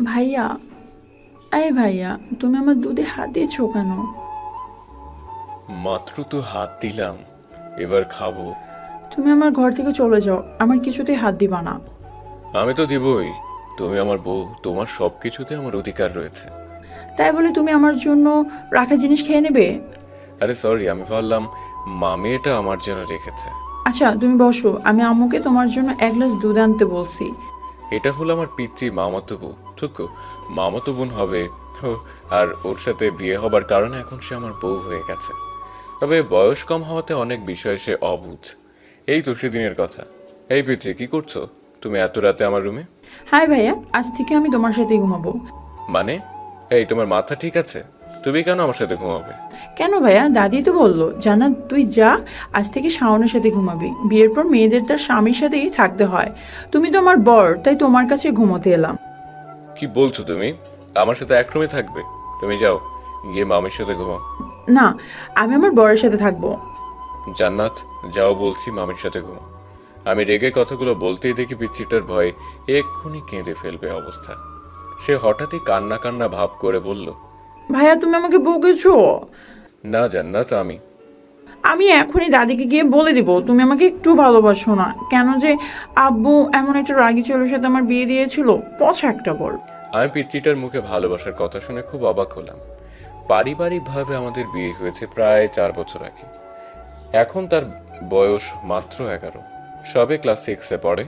ভাইয়া এই ভাইয়া তুমি আমার দুধে হাত দিয়েছ কেন? মাত্র তো হাত দিলাম এবার খাব। তুমি আমার ঘর থেকে চলে যাও আমার কিছুতেই হাত দিবা না। আমি তো দিবই তুমি আমার বউ তোমার সব কিছুতে আমার অধিকার রয়েছে। তাই বলে তুমি আমার জন্য রাখা জিনিস খেয়ে নেবে? আরে সরি আমি ভাবলাম মামি এটা আমার জন্য রেখেছে। আচ্ছা তুমি বসো আমি আম্মুকে তোমার জন্য এক গ্লাস দুধ আনতে বলছি। এটা হলো আমার পিতৃ মামাতো বউ। ঠিক মামাতো বোন হবে। আর ওর সাথে বিয়ে হবার কারণে এখন সে আমার বউ হয়ে গেছে। তবে বয়স কম হওয়াতে অনেক বিষয়ে সে অবুঝ। এই তো সেদিনের কথা। এই পিতৃ কি করছ? তুমি এত রাতে আমার রুমে? হাই ভাইয়া আজ থেকে আমি তোমার সাথে ঘুমাবো। মানে? এই তোমার মাথা ঠিক আছে? তুমি কেন আমার সাথে ঘুমাবে? কেন ভাইয়া? দাদি তো বলল জানা তুই যা আজ থেকে শাওনের সাথে ঘুমাবি। বিয়ের পর মেয়েদের তার স্বামীর সাথেই থাকতে হয়। তুমি তো আমার বর তাই তোমার কাছে ঘুমোতে এলাম। কি বলছো তুমি? আমার সাথে এক রুমে থাকবে। তুমি যাও গিয়ে মামির সাথে ঘুমাও। না আমি আমার বরের সাথে থাকব। জান্নাত যাও বলছি মামির সাথে ঘুমাও। আমি রেগে কথাগুলো বলতেই দেখি পিচ্ছিটার ভয়ে এক্ষুনি কেঁদে ফেলবে অবস্থা। সে হঠাৎই কান্না কান্না ভাব করে বলল ভাইয়া তুমি আমাকে বকেছো? না জান্নাত আমি। আমি এখনই দাদিকে গিয়ে বলে দিব তুমি আমাকে একটু ভালোবাসো না। কেন যে আব্বু এমন একটা রাগী ছেলের সাথে আমার বিয়ে দিয়েছিল পছা একটা বল আমি পিতৃটার মুখে ভালোবাসার কথা শুনে খুব অবাক হলাম। পারিবারিকভাবে আমাদের বিয়ে হয়েছে প্রায় চার বছর আগে। এখন তার বয়স মাত্র এগারো। সবে ক্লাস সিক্সে পড়ে।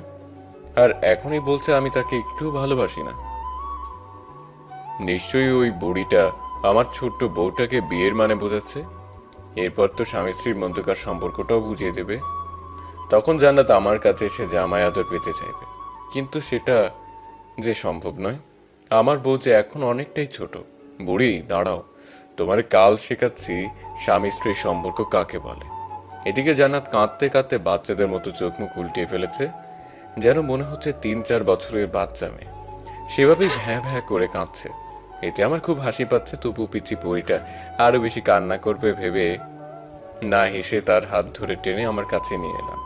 আর এখনই বলছে আমি তাকে একটু ভালোবাসি না। নিশ্চয়ই ওই বুড়িটা আমার ছোট্ট বউটাকে বিয়ের মানে বোঝাচ্ছে। এরপর তো স্বামী স্ত্রীর মধ্যকার সম্পর্কটাও বুঝিয়ে দেবে। তখন জান্নাত আমার কাছে এসে জামাই আদর পেতে চাইবে। কিন্তু সেটা যে সম্ভব নয়। আমার বউ যে এখন অনেকটাই ছোট। বুড়ি, দাঁড়াও। তোমার কাল শেখাচ্ছি স্বামী স্ত্রীর সম্পর্ক কাকে বলে। এদিকে জান্নাত কাঁদতে কাঁদতে বাচ্চাদের মতো চোখ মুখ উল্টিয়ে ফেলেছে, যেন মনে হচ্ছে তিন চার বছরের বাচ্চা মেয়ে। সেভাবেই ভ্যাঁ ভ্যাঁ করে কাঁদছে। এতে আমার খুব হাসি পাচ্ছে তবু পিচি পরিটা আরও বেশি কান্না করবে ভেবে না হেসে তার হাত ধরে টেনে আমার কাছে নিয়ে এলাম।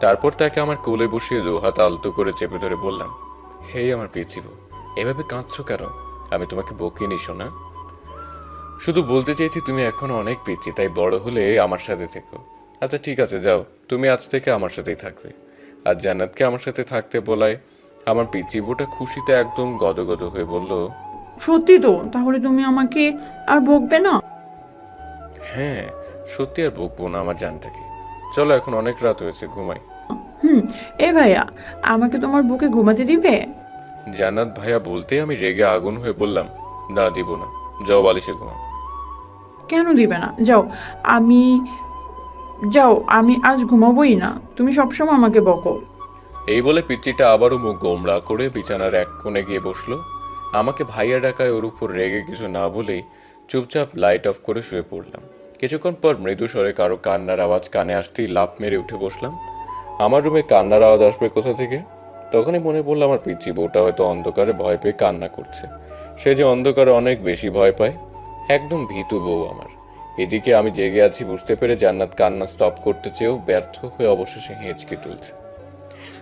তারপর তাকে আমার কোলে বসিয়ে দু হাত আলতো করে চেপে ধরে বললাম হে আমার পিচিব এভাবে কাঁদছো কেন? আমি তোমাকে বকিনি শোনা শুধু বলতে চেয়েছি তুমি এখন অনেক পিচি তাই বড় হলে আমার সাথে থেকো। আচ্ছা ঠিক আছে যাও তুমি আজ থেকে আমার সাথেই থাকবে। আর জান্নাতকে আমার সাথে থাকতে বলায় আমার পিচিবোটা খুশিতে একদম গদগদ হয়ে বলল সত্যি তো তাহলে তুমি আমাকে আর বকবে না? হ্যাঁ সত্যি আর বকবো না আমার জানটাকে। চলো এখন অনেক রাত হয়েছে ঘুমাই। হুম এ ভাইয়া আমাকে তোমার বুকে ঘুমাতে দিবে? জান্নাত ভাইয়া বলতে আমি রেগে আগুন হয়ে বললাম না দিব না। যাও বালিশে ঘুমাও। কেন দিবে না? যাও আমি যাও আমি আজ ঘুমাবোই না। তুমি সবসময় আমাকে বকো। এই বলে পিচ্চিটা আবারও মুখ গোমড়া করে বিছানার এক কোণে গিয়ে বসল। আমাকে ভাইয়া ডাকায় ওর উপর রেগে কিছু না বলেই চুপচাপ লাইট অফ করে শুয়ে পড়লাম। কিছুক্ষণ পর মৃদু স্বরে কারও কান্নার আওয়াজ কানে আসতেই লাফ মেরে উঠে বসলাম। আমার রুমে কান্নার আওয়াজ আসবে কোথা থেকে? তখনই মনে পড়ল আমার পিচ্ছি বউটা হয়তো অন্ধকারে ভয় পেয়ে কান্না করছে। সে যে অন্ধকারে অনেক বেশি ভয় পায়, একদম ভীতু বউ আমার। এদিকে আমি জেগে আছি বুঝতে পেরে জান্নাত কান্না স্টপ করতে চেয়েও ব্যর্থ হয়ে অবশেষে হেঁচকে তুলছে।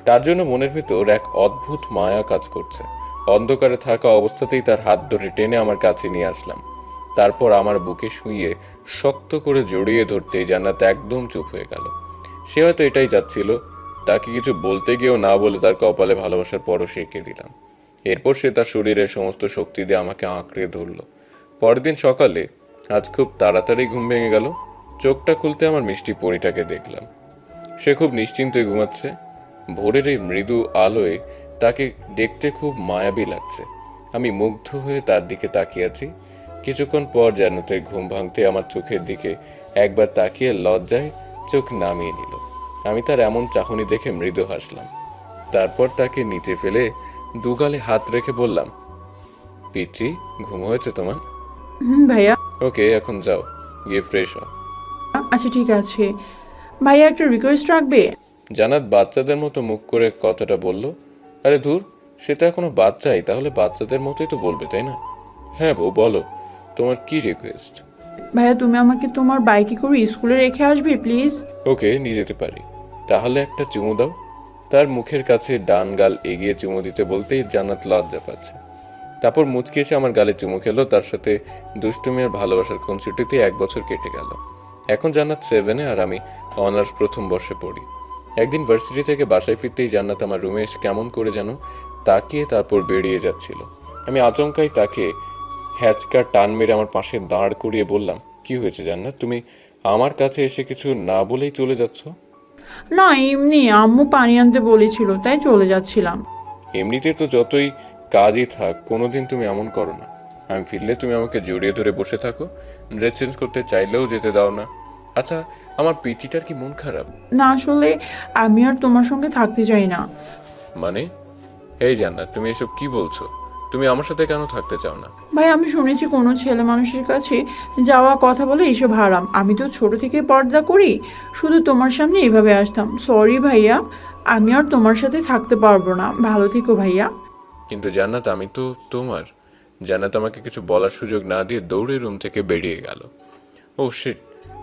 তার জন্য মনের ভিতর এক অদ্ভুত মায়া কাজ করছে। অন্ধকারে থাকা অবস্থাতেই তার হাত ধরে টেনে আমার কাছে নিয়ে আসলাম। তারপর আমার বুকে শুইয়ে শক্ত করে জড়িয়ে ধরতেই জান্নাত একদম চুপ হয়ে গেল। সে হয়তো এটাই চাচ্ছিল, তাকে কিছু বলতে গিয়েও না বলে তার কপালে ভালোবাসার পরশ এঁকে দিলাম। এরপর সে তার শরীরের সমস্ত শক্তি দিয়ে আমাকে আঁকড়ে ধরল। পরের দিন সকালে আজ খুব তাড়াতাড়ি ঘুম ভেঙে গেল, চোখটা খুলতে আমার মিষ্টি পরিটাকে দেখলাম। সে খুব নিশ্চিন্তে ঘুমাচ্ছে, ভোরের এই মৃদু আলোয় তাকে দেখতে খুব মায়াবী লাগছে। আমি মুগ্ধ হয়ে তার দিকে তাকিয়ে আছি কিছুক্ষণ পর জান্নাতের ঘুম ভাঙতে আমার চোখের দিকে একবার তাকিয়ে লজ্জায় চোখ নামিয়ে নিল। আমি তার এমন চাহনি দেখে মৃদু হাসলাম। তারপর তাকে নিচে ফেলে দুগালে হাত রেখে বললাম পিচ্ছি ঘুম হয়েছে তোমার? হুম ভাইয়া। ওকে এখন যাও গিয়ে ফ্রেশ হও। আচ্ছা ঠিক আছে। ভাইয়া একটা রিকোয়েস্ট রাখবে? জানাত বাচ্চাদের মতো মুখ করে কথাটা বলল আরে দূর সে তো এখনও বাচ্চাই তাহলে বাচ্চাদের মতোই তো বলবে তাই না? হ্যাঁ বউ বলো। তোমার কি রিকোয়েস্ট ভাইয়া তুমি আমাকে তোমার বাইকে করে স্কুলে রেখে আসবে প্লিজ ওকে নিয়ে যেতে পারি। তাহলে একটা চুমু দাও। তার মুখের কাছে ডান গাল এগিয়ে চুমু দিতে বলতেই জান্নাত লজ্জা পাচ্ছে। তারপর মুচকি এসে আমার গালে চুমু খেলো তার সাথে দুষ্টুমি আর ভালোবাসার খুনসুটিতে এক বছর কেটে গেল। এখন জান্নাত সেভেনে আর আমি অনার্স প্রথম বর্ষে পড়ি। একদিন ভার্সিটি থেকে বাসায় ফিরতেই জান্নাত আমার রুমে এসে কেমন করে যেন তাকিয়ে তারপর বেরিয়ে যাচ্ছিল। আমি আচমকাই তাকে হ্যাচকা টান মেরে আমার পাশে দাঁড় করিয়ে বললাম কি হয়েছে জান্নাত? তুমি আমার কাছে এসে কিছু না বলেই চলে যাচ্ছ? না এমনি আম্মু পানি আনতে বলেছিল তাই চলে যাচ্ছিলাম। এমনিতে তো যতই কাজই থাক কোনোদিন তুমি এমন করো না। আমি ফিরলে তুমি আমাকে জড়িয়ে ধরে বসে থাকো। ড্রেস চেঞ্জ করতে চাইলেও যেতে দাও না। আচ্ছা আমার পিচিটার কি মন খারাপ? না আসলে আমি আর তোমার সঙ্গে থাকতে চাই না। মানে? এই জান্নাত তুমি এসব কি বলছো? তুমি আমার সাথে কেন থাকতে চাও না? ভাই আমি শুনেছি কোনো ছেলে মানুষের কাছে যাওয়া কথা বলে এসব হারাম। আমি তো ছোট থেকে পর্দা করি শুধু তোমার সামনে এভাবে আসতাম। সরি ভাইয়া আমি আর তোমার সাথে থাকতে পারব না। ভালো থেকো ভাইয়া। কিন্তু জান্নাত আমি তো তোমার। জান্নাত আমাকে কিছু বলার সুযোগ না দিয়ে দৌড়ে রুম থেকে বেরিয়ে গেল। ও শিট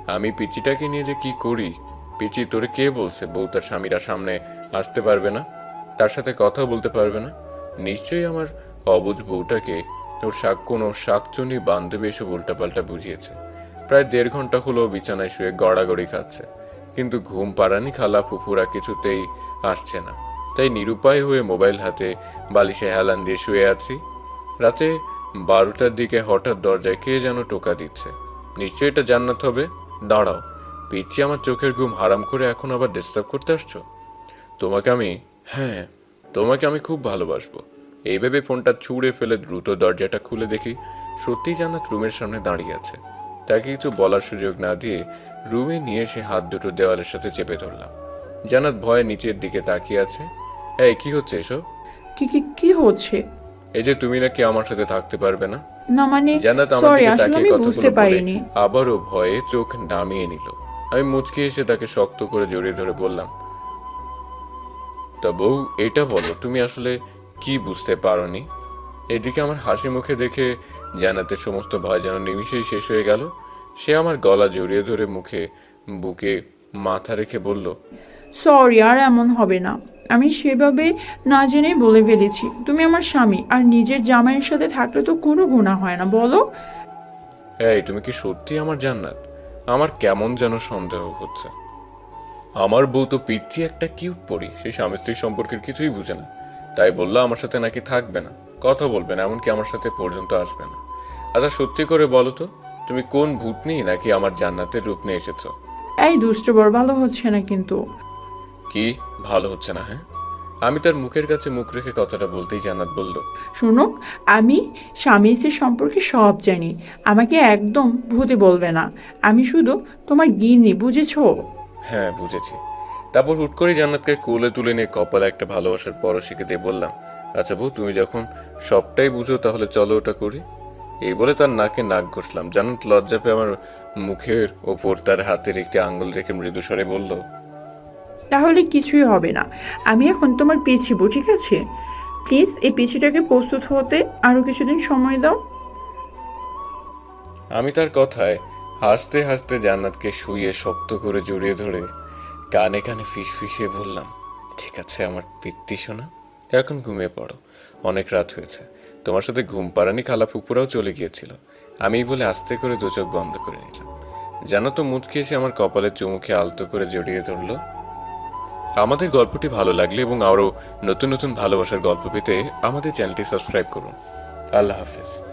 আমি পিচিটাকে নিয়ে যে কি করি? পিচি তোরে কে বলছে? বউ তার স্বামীরা সামনে আসতে পারবে না? তার সাথে কথা বলতে পারবে না? নিশ্চয়ই আমার অবুজ বউটাকে ওর শাক কোনো শাকচুনি বান্ধবী এসব উল্টাপাল্টা বুঝিয়েছে। প্রায় দেড় ঘণ্টা হলো বিছানায় শুয়ে গড়াগড়ি খাচ্ছে। কিন্তু ঘুম পাড়ানি খালা ফুফুরা কিছুতেই আসছে না। তাই নিরুপায় হয়ে মোবাইল হাতে বালিশে হেলান দিয়ে শুয়ে আছি। রাতে বারোটার দিকে হঠাৎ দরজায় কে যেন টোকা দিচ্ছে। নিশ্চয়ই এটা জান্নাত হবে? দাঁড়াও পিচ্ছি আমার চোখের ঘুম হারাম করে এখন আবার ডিস্টার্ব করতে আসছো? তোমাকে আমি হ্যাঁ তোমাকে আমি খুব ভালোবাসবো। এই ভেবে ফোনটা ছুঁড়ে ফেলে দ্রুত দরজাটা খুলে দেখি সত্যিই জান্নাত রুমের সামনে দাঁড়িয়ে আছে। তাকে কিছু বলার সুযোগ না দিয়ে রুমে নিয়ে এসে হাত দুটো দেওয়ালের সাথে চেপে ধরলাম। জান্নাত ভয়ে নিচের দিকে তাকিয়ে আছে। এই কি হচ্ছে এসব? কি কি কি হচ্ছে? এই যে তুমি নাকি আমার সাথে থাকতে পারবে না? না মানে জান্নাত আমার দিকে তাকিয়ে কথাগুলো বলে আবারও ভয়ে চোখ নামিয়ে নিল। আমি মুচকি এসে তাকে শক্ত করে জড়িয়ে ধরে বললাম তা বউ এটা বলো তুমি আসলে কি বুঝতে পারোনি? এদিকে আমার হাসি মুখে দেখে জানাতে সমস্ত ভয় যেন নিমিষেই শেষ হয়ে গেল। সে আমার গলা জড়িয়ে ধরে মুখে বুকে মাথা রেখে বলল সরি আর এমন হবে না। আমি সেভাবে না জেনেই বলে ফেলেছি। তুমি আমার স্বামী আর নিজের জামাইয়ের সাথে থাকলে তো কোনো গুণা হয় না বলো? এই তুমি কি সত্যি আমার জান্নাত? আমার কেমন যেন সন্দেহ হচ্ছে? আমার বউ তো পিচ্ছি একটা কিউট পড়ি সেই স্বামী স্ত্রীর সম্পর্কের কিছুই বুঝে না। তাই বলল আমার সাথে নাকি থাকবে না। কথা বলবে না এমনকি আমার সাথে পর্যন্ত আসবে না। আচ্ছা সত্যি করে বলো তো তুমি কোন ভূতনি নাকি আমার জান্নাতের রূপ নিয়ে এসেছ? এই দুষ্ট বড় ভালো হচ্ছে না কিন্তু। কি? ভালো হচ্ছে না হ্যাঁ? আমি তার মুখের কাছে মুখ রেখে কথাটা বলতেই জান্নাত বলল। শোনো আমি স্বামী স্ত্রীর সম্পর্কে সব জানি। আমাকে একদম ভূতে বলবে না। আমি শুধু তোমার গিন্নি বুঝেছ? হ্যাঁ বুঝেছি। তারপর হুট করে জান্নাতকে কোলে তুলে নিয়ে কপালে একটা ভালোবাসার পরশিকে দিয়ে বললাম আচ্ছা বউ তুমি যখন সবটাই বুঝো তাহলে চলো ওটা করি। এই বলে তার নাকে নাক ঘষলাম। জান্নাত লজ্জা পেয়ে আমার মুখের ওপর তার হাতের একটি আঙ্গুল রেখে মৃদুস্বরে বলল তাহলে কিছুই হবে না। আমি এখন তোমার পিছিব ঠিক আছে? প্লিজ এই পিছিটাকে প্রস্তুত হতে আরও কিছুদিন সময় দাও। আমি তার কথায় হাসতে হাসতে জান্নাতকে শুয়ে শক্ত করে জড়িয়ে ধরে কানে কানে ফিসফিসিয়ে বললাম, ঠিক আছে, আমার পিত্তি শোনা এখন ঘুমিয়ে পড়ো। অনেক রাত হয়েছে। তোমার সাথে ঘুম পাড়ানি খালা ফুপুরাও চলে গিয়েছিল। আমি বলে আস্তে করে দু চোখ বন্ধ করে নিলাম। জানো তো, মুচকি এসে আমার কপালের চুমুখে আলতো করে জড়িয়ে ধরলো। আমাদের গল্পটি ভালো লাগলে এবং আরও নতুন নতুন ভালোবাসার গল্প পেতে আমাদের চ্যানেলটি সাবস্ক্রাইব করুন। আল্লাহ হাফেজ।